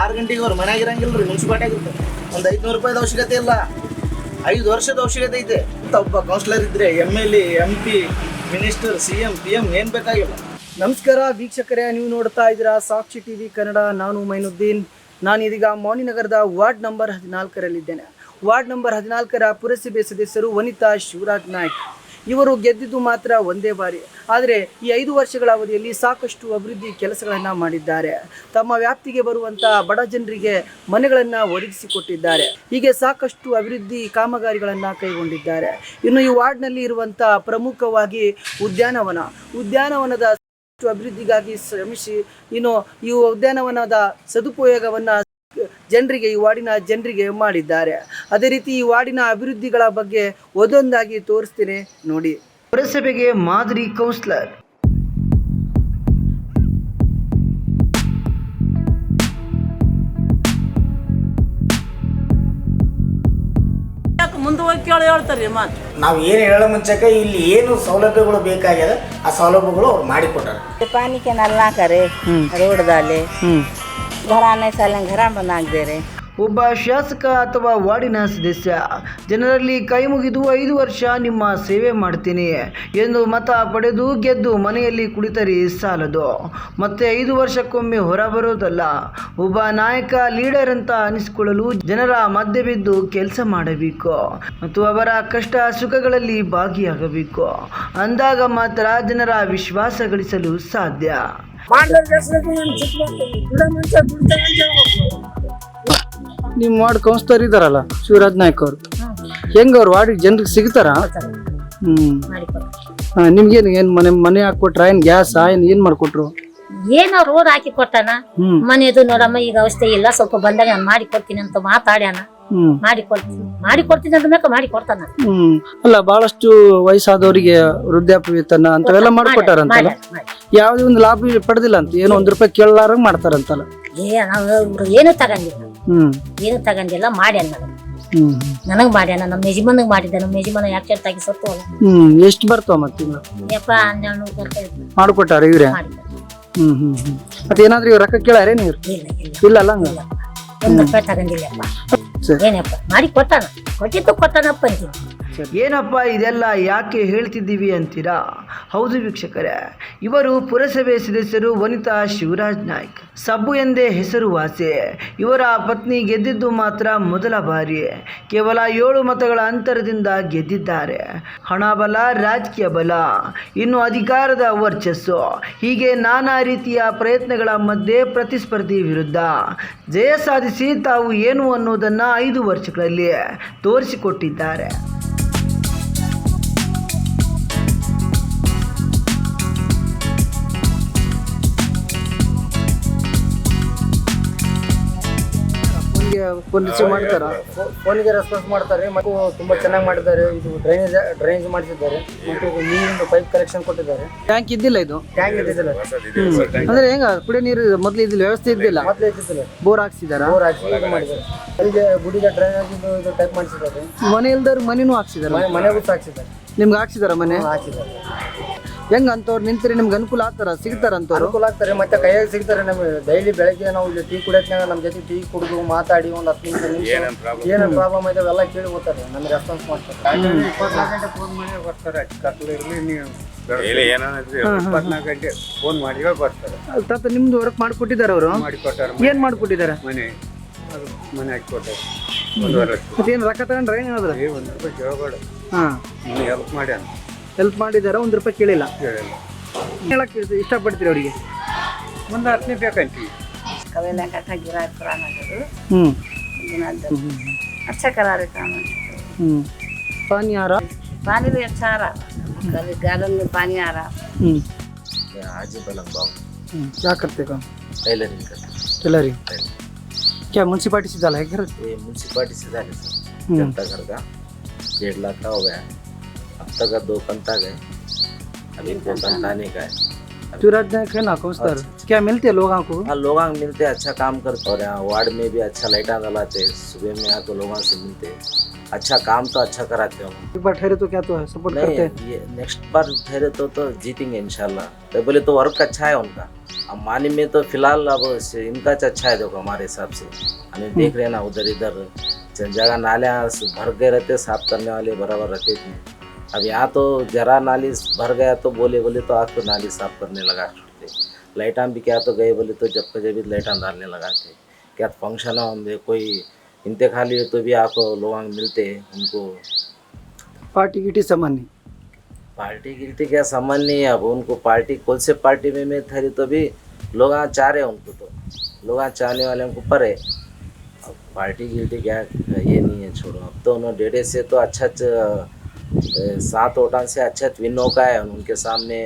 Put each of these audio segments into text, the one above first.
ಆರು ಗಂಟೆಗೆ ಅವ್ರು ಮನ್ಯಾಗ ಇರಂಗಿಲ್ರಿ ಮುನ್ಸಿಪಾಲ್ಟಿ ಆಗಿರ್ತದೆ ಒಂದು ಐದುನೂರು ರೂಪಾಯಿದ ಅವಶ್ಯಕತೆ ಇಲ್ಲ. ಐದು ವರ್ಷದ ಅವಶ್ಯಕತೆ ಐತೆ. ಅಂತ ಒಬ್ಬ ಕೌನ್ಸಿಲರ್ ಇದ್ರೆ M L A M P minister C M P M ಏನು ಬೇಕಾಗಿಲ್ಲ. ನಮಸ್ಕಾರ ವೀಕ್ಷಕರೇ, ನೀವು ನೋಡ್ತಾ ಇದ್ದೀರಾ ಸಾಕ್ಷಿ ಟಿವಿ ಕನ್ನಡ. ನಾನು ಮೈನುದ್ದೀನ್. ನಾನು ಇದೀಗ ಮೌನಿನಗರದ ವಾರ್ಡ್ ನಂಬರ್ ಹದಿನಾಲ್ಕರಲ್ಲಿದ್ದೇನೆ. ವಾರ್ಡ್ ನಂಬರ್ ಹದಿನಾಲ್ಕರ ಪುರಸಭೆ ಸದಸ್ಯರು ವನಿತಾ ಶಿವರಾಜ್ ನಾಯ್ಕ್. ಇವರು ಗೆದ್ದಿದ್ದು ಮಾತ್ರ ಒಂದೇ ಬಾರಿ. ಆದರೆ ಈ ಐದು ವರ್ಷಗಳ ಅವಧಿಯಲ್ಲಿ ಸಾಕಷ್ಟು ಅಭಿವೃದ್ಧಿ ಕೆಲಸಗಳನ್ನು ಮಾಡಿದ್ದಾರೆ. ತಮ್ಮ ವ್ಯಾಪ್ತಿಗೆ ಬರುವಂಥ ಬಡ ಜನರಿಗೆ ಮನೆಗಳನ್ನು ಒದಗಿಸಿಕೊಟ್ಟಿದ್ದಾರೆ. ಹೀಗೆ ಸಾಕಷ್ಟು ಅಭಿವೃದ್ಧಿ ಕಾಮಗಾರಿಗಳನ್ನು ಕೈಗೊಂಡಿದ್ದಾರೆ. ಇನ್ನು ಈ ವಾರ್ಡ್ನಲ್ಲಿ ಇರುವಂಥ ಪ್ರಮುಖವಾಗಿ ಉದ್ಯಾನವನ. ಉದ್ಯಾನವನದಷ್ಟು ಅಭಿವೃದ್ಧಿಗಾಗಿ ಶ್ರಮಿಸಿ, ಇನ್ನು ಈ ಉದ್ಯಾನವನದ ಸದುಪಯೋಗವನ್ನು ಜನರಿಗೆ ಈ ವಾರ್ಡಿನ ಜನರಿಗೆ ಮಾಡಿದ್ದಾರೆ. ಅದೇ ರೀತಿ ಈ ವಾರ್ಡಿನ ಅಭಿವೃದ್ಧಿಗಳ ಬಗ್ಗೆ ಒಂದೊಂದಾಗಿ ತೋರಿಸ್ತೇನೆ ನೋಡಿ. ಪುರಸಭೆಗೆ ಮಾದರಿ ಕೌನ್ಸಿಲರ್. ಕೇಳಿ ಹೇಳ್ತಾರೆ ನಾವು ಏನು ಹೇಳೋ ಮುಂಚೆಕ ಇಲ್ಲಿ ಏನು ಸೌಲಭ್ಯಗಳು ಬೇಕಾಗ್ಯದ ಆ ಸೌಲಭ್ಯಗಳು ಅವ್ರು ಮಾಡಿಕೊಟ್ಟಾರೆ. ಪಾನಿಕೆ ನಲ್ಲಾಕರೆ ರೋಡ್ದಲ್ಲಿ. ಘರಾನೇ ચાલે ઘરામાં ಒಬ್ಬ ಶಾಸಕ ಅಥವಾ ವಾರ್ಡಿನ ಸದಸ್ಯ, ಜನರಲ್ಲಿ ಕೈ ಮುಗಿದು ಐದು ವರ್ಷ ನಿಮ್ಮ ಸೇವೆ ಮಾಡ್ತೀನಿ ಎಂದು ಮತ ಪಡೆದು ಗೆದ್ದು ಮನೆಯಲ್ಲಿ ಕುಳಿತರೆ ಸಾಲದು. ಮತ್ತೆ ಐದು ವರ್ಷಕ್ಕೊಮ್ಮೆ ಹೊರಬರೋದಲ್ಲ ಒಬ್ಬ ನಾಯಕ, ಲೀಡರ್ ಅಂತ ಅನಿಸಿಕೊಳ್ಳಲು ಜನರ ಮಧ್ಯೆ ಬಿದ್ದು ಕೆಲಸ ಮಾಡಬೇಕು ಮತ್ತು ಅವರ ಕಷ್ಟ ಸುಖಗಳಲ್ಲಿ ಭಾಗಿಯಾಗಬೇಕು. ಅಂದಾಗ ಮಾತ್ರ ಜನರ ವಿಶ್ವಾಸ ಗಳಿಸಲು ಸಾಧ್ಯ. ನಿಮ್ಮ ವಾರ್ಡ್ ಕೌನ್ಸಿಲರ್ ಇದಾರಲ್ಲ ಶಿವರಾಜ್ ನಾಯ್ಕ ಅವರು. ಹೆಂಗ ಅವ್ರ ವಾರ್ಡಿಗೆ ಜನರಿಗೆ ಸಿಗ್ತಾರ? ಹ್ಮ್. ಹಾ, ನಿಮ್ಗೇನು ಏನ್ ಮನೆ ಮನೆ ಹಾಕೊಟ್ರ ಏನ್ ಗ್ಯಾಸ್ ಏನ್ ಏನ್ ಮಾಡ್ಕೊಟ್ರು? ಏನೋ ರೋಡ್ ಹಾಕಿ ಕೊಟ್ಟಾನ. ಹ್ಮ್. ಮನೆದು ನೋಡಮ್ಮ ಈಗ ಅವಸ್ಥೆ ಇಲ್ಲ ಸ್ವಲ್ಪ ಬಂದಾಗ ನಾನು ಮಾಡಿ ಕೊಡ್ತೀನಿ ಅಂತ ಮಾತಾಡ್ಯಾನ. ಹ್ಮ್. ಮಾಡಿ ಕೊಡ್ತೀನಿ. ಮಾಡಿ ಕೊಡ್ತೀನಿ ಅಂತ ಮಾಡಿ ಕೊಡ್ತಾನ. ಹ್ಮ್. ಅಲ್ಲ ಬಹಳಷ್ಟು ವಯಸ್ಸಾದವರಿಗೆ ವೃದ್ಧಾಪ್ಯ ವೇತನ ಅಂತವೆಲ್ಲ ಮಾಡ್ಕೊಟ್ಟಾರಂತಲ್ಲ? ಮಾಡ್ಯಾನ, ಮಾಡ್ಯಾನ. ಯಾವ್ದೇ ಒಂದು ಲಾಭ ಪಡೆದಿಲ್ಲ ಅಂತ. ಏನೋ ಒಂದ್ ರೂಪಾಯಿ ಕೇಳಲಾರಂಗ್ ಮಾಡ್ತಾರಂತಲ್ಲ ಏ ನಾವು ಇವ್ರು ಏನು ತಗಂದಿಲ್ಲ ಹ್ಮ್. ಏನು ತಗಂದಿಲ್ಲ ಮಾಡ್ಯಾನ ನನಗೆ ಹ್ಮ್. ನನಗ್ ಮಾಡ್ಯಾನ ನಮ್ಮ ಯಜಮಾನಿಗೆ ಮಾಡಿದ್ದೆ ನಮ್ಮ ಯಜಮಾನ ಯಾಕೆ ತಾಗಿ ಸತ್ತು ಹೋದ? ಹ್ಮ್ ಎಷ್ಟು ಬರ್ತಾವ ಮತ್ತೆ ಇನ್ನು? ಯಪ್ಪ ಹನ್ನೆರಡು ನೂರು ಬರ್ತಾ ಇತ್ತು ಮಾಡ್ಕೊಟ್ಟಾರ ಇವ್ರೆ? ಮಾಡಿ ಹ್ಮ್ ಹ್ಮ್ ಹ್ಮ್. ಮತ್ತೆ ಏನಾದ್ರೂ ಇವ್ರ ರೊಕ್ಕ ಕೇಳಾರೇ ನೀವ್ರು? ಇಲ್ಲ ಇಲ್ಲ ಇಲ್ಲ. ಅಲ್ಲ ಹಂಗ ಒಂದು ರೂಪಾಯಿ ತಗಂದಿಲ್ಲಪ್ಪ ಸರಿ. ಏನಪ್ಪ? ಮಾಡಿ ಕೊಟ್ಟಾನ. ಕೊಟ್ಟಿದ್ದು ಕೊಟ್ಟಾನಪ್ಪ ಅಂತೀನಿ ಏನಪ್ಪ ಇದೆಲ್ಲ ಯಾಕೆ ಹೇಳ್ತಿದ್ದೀವಿ ಅಂತೀರಾ? ಹೌದು ವೀಕ್ಷಕರೇ, ಇವರು ಪುರಸಭೆ ಸದಸ್ಯರು ವನಿತಾ ಶಿವರಾಜ್ ನಾಯ್ಕ್. ಸಬ್ಬು ಎಂದೇ ಹೆಸರುವಾಸಿ ಇವರ ಪತ್ನಿ ಗೆದ್ದಿದ್ದು ಮಾತ್ರ ಮೊದಲ ಬಾರಿ. ಕೇವಲ ಏಳು ಮತಗಳ ಅಂತರದಿಂದ ಗೆದ್ದಿದ್ದಾರೆ. ಹಣಬಲ ರಾಜಕೀಯ ಬಲ, ಇನ್ನು ಅಧಿಕಾರದ ವರ್ಚಸ್ಸು. ಹೀಗೆ ನಾನಾ ರೀತಿಯ ಪ್ರಯತ್ನಗಳ ಮಧ್ಯೆ ಪ್ರತಿಸ್ಪರ್ಧಿ ವಿರುದ್ಧ ಜಯ ಸಾಧಿಸಿ ತಾವು ಏನು ಅನ್ನೋದನ್ನು ಐದು ವರ್ಷಗಳಲ್ಲಿ ತೋರಿಸಿಕೊಟ್ಟಿದ್ದಾರೆ. ಫೋನ್ ರಿಸೀವ್ ಮಾಡ್ತಾರ? ಫೋನಿಗೆ ರೆಸ್ಪಾನ್ಸ್ ಮಾಡ್ತಾರೆ. ಮತ್ತು ತುಂಬಾ ಚೆನ್ನಾಗಿ ಮಾಡಿದ್ದಾರೆ. ಇದು ಡ್ರೈನೇಜ್ ಡ್ರೈನೇಜ್ ಮಾಡಿಸಿದ್ದಾರೆ. ಮತ್ತು ಇದು ನೀರಿನ ಪೈಪ್ ಕಲೆಕ್ಷನ್ ಕೊಟ್ಟಿದ್ದಾರೆ. ಟ್ಯಾಂಕ್ ಇದ್ದಿಲ್ಲ ಇದು? ಟ್ಯಾಂಕ್ ಇದ್ದಿದ್ದಿಲ್ಲ. ಅಂದ್ರೆ ಹೆಂಗ? ಕುಡಿಯೋ ನೀರು ಮೊದ್ಲು ಇದ್ದಿಲ್ಲ ವ್ಯವಸ್ಥೆ ಇದ್ದಿಲ್ಲ? ಮೊದಲೇ ಇದ್ದಿದ್ದಿಲ್ಲ. ಬೋರ್ ಹಾಕ್ಸಿದಾರ? ಬೋರ್ ಹಾಕಿ ಇದು ಮಾಡಿದ್ದಾರೆ. ಅಲ್ಲಿಗೆ ಗುಡಿಗೆ ಡ್ರೈನೇಜ್ ಇದು ಟೈಪ್ ಮಾಡಿಸಿದ್ದಾರೆ. ಮನೆ ಇಲ್ದವ್ರು ಮನೆನೂ ಹಾಕ್ಸಿದಾರೆ? ಮನೆ ಮನೆಗೂ ಹಾಕ್ಸಿದ್ದಾರೆ. ನಿಮ್ಗೆ ಹಾಕ್ಸಿದಾರ ಮನೆ? ಹಾಕಿದ್ದಾರೆ ಹೆಂಗ್ ಅಂತವ್ರು ನಿಂತ್ರಿ ನಿಮ್ಗೆ ಅನುಕೂಲ ಆಗ್ತಾರ ಸಿಗ್ತಾರ ಅಂತವ್ರು ಅನುಕೂಲ ಆಗ್ತಾರೆ ಮತ್ತೆ ಕೈಯಾಗ ಸಿಗ್ತಾರೆ ನಮ್ಗೆ. ಡೈಲಿ ಬೆಳಗ್ಗೆ ನಾವು ಇಲ್ಲಿ ಟೀ ಕುಡಿಯೋತ್ನಾಗ ನಮ್ಮ ಜೊತೆ ಟೀ ಕುಡಿದು ಮಾತಾಡಿ ಒಂದು ಹತ್ತು ನಿಮಿಷ ನಿಮಿಷ. ಏನೇನು ಪ್ರಾಬ್ಲಮ್ ಇದೆ ಅವೆಲ್ಲ ಕೇಳಿ ಹೋಗ್ತಾರೆ ನಮ್ಗೆ ರೆಸ್ಪಾನ್ಸ್ ಮಾಡ್ತಾರೆ. ಇಪ್ಪತ್ನಾಲ್ಕು ಗಂಟೆ ಫೋನ್ ಮಾಡಿ ಬರ್ತಾರೆ. ಕತ್ಲು ಇರಲಿ ನೀವು ಇಪ್ಪತ್ನಾಲ್ಕು ಗಂಟೆ ಫೋನ್ ಮಾಡಿ ಬರ್ತಾರೆ. ತಾತ ನಿಮ್ದು ವರ್ಕ್ ಮಾಡ್ಕೊಟ್ಟಿದಾರ ಅವರು? ಮಾಡಿಕೊಟ್ಟಾರ ಏನ್ ಮಾಡ್ಕೊಟ್ಟಿದಾರ ಮನೆ. ಅದು ಮನೆ ಹಾಕಿಕೊಟ್ಟಾರೆ. ಒಂದೂವರೆ ಲಕ್ಷ. ಏನ್ ರೊಕ್ಕ ತಗೊಂಡ್ರೆ ಏನಾದ್ರು ಒಂದು ರೂಪಾಯಿ ಕೇಳಬೇಡ. ಹಾ. ಹೆಲ್ಪ್ ಮಾಡ್ಯಾನ ಹೆಲ್ಪ್ ಮಾಡಿದಾರ ಒಂದ್ ರೂಪಾಯಿ ಕೇಳಿಲ್ಲ ಕೇಳಿಲ್ಲ ಹೇಳಕ್ ಇಷ್ಟಪಡ್ತೀರಿ ಅವರಿಗೆ ಒಂದು ಹತ್ತನೇ ಬೇಕಂತೀವಿ कवेला काठा गिरा पुराना करो ಹ್ಮ್ बिना दर अच्छा करा रहे काम ಹ್ಮ್ ಪಾನಿ ಹಾರ पानी भी अच्छा आ रहा कल गार्डन में पानी आ रहा हम्म हाजी पलंग बाबू हम्म, क्या करते काम टेलरिंग का टेलरिंग क्या म्यूनसिपालिटी से डाला है घर ये म्यूनसिपालिटी से डाले सर हम्म, जनता घर का डेढ़ लाख का हो गया अब तक दो कंता गए। अभी दो कंता नहीं गए। शिवराज नायक है ना काउंसलर क्या मिलते हैं लोगों को? हाँ लोग मिलते अच्छा काम करते और यहाँ वार्ड में भी अच्छा लाइटा डलाते सुबह में यहाँ तो लोगों से मिलते अच्छा काम तो अच्छा कराते हो। एक बार ठहरे तो क्या तो है सपोर्ट करते हैं? ये नेक्स्ट बार ठहरे तो तो जीतेंगे इंशाल्लाह। तो बोले तो वर्क अच्छा है उनका? अब मानी में तो फ़िलहाल अब इनका अच्छा है देखो हमारे हिसाब से। हमें देख रहे हैं ना उधर इधर जगह नाले भर गए रहते साफ़ करने वाले बराबर रहते थे अब यहाँ तो जरा नाली भर गया तो बोले बोले तो आज तो नाली साफ़ करने लगा छूटते लाइटां भी क्या तो गए बोले तो जब का जब लाइटां डालने लगा थे क्या फ़ंक्शन में कोई इंतखाली है तो भी आपको लोग मिलते उनको। पार्टी गिटी सामान्य पार्टी गिरती क्या नहीं है अब उनको पार्टी कौन से पार्टी में मैं ठहरी तो भी लोग चाह रहे उनको तो। लोग चाहने वाले उनको पर है। अब पार्टी गिरती क्या ये नहीं है छोड़ो। अब तो उन्होंने डेढ़े से तो अच्छा अच्छा सात वोटान से अच्छा विन होका है उनके सामने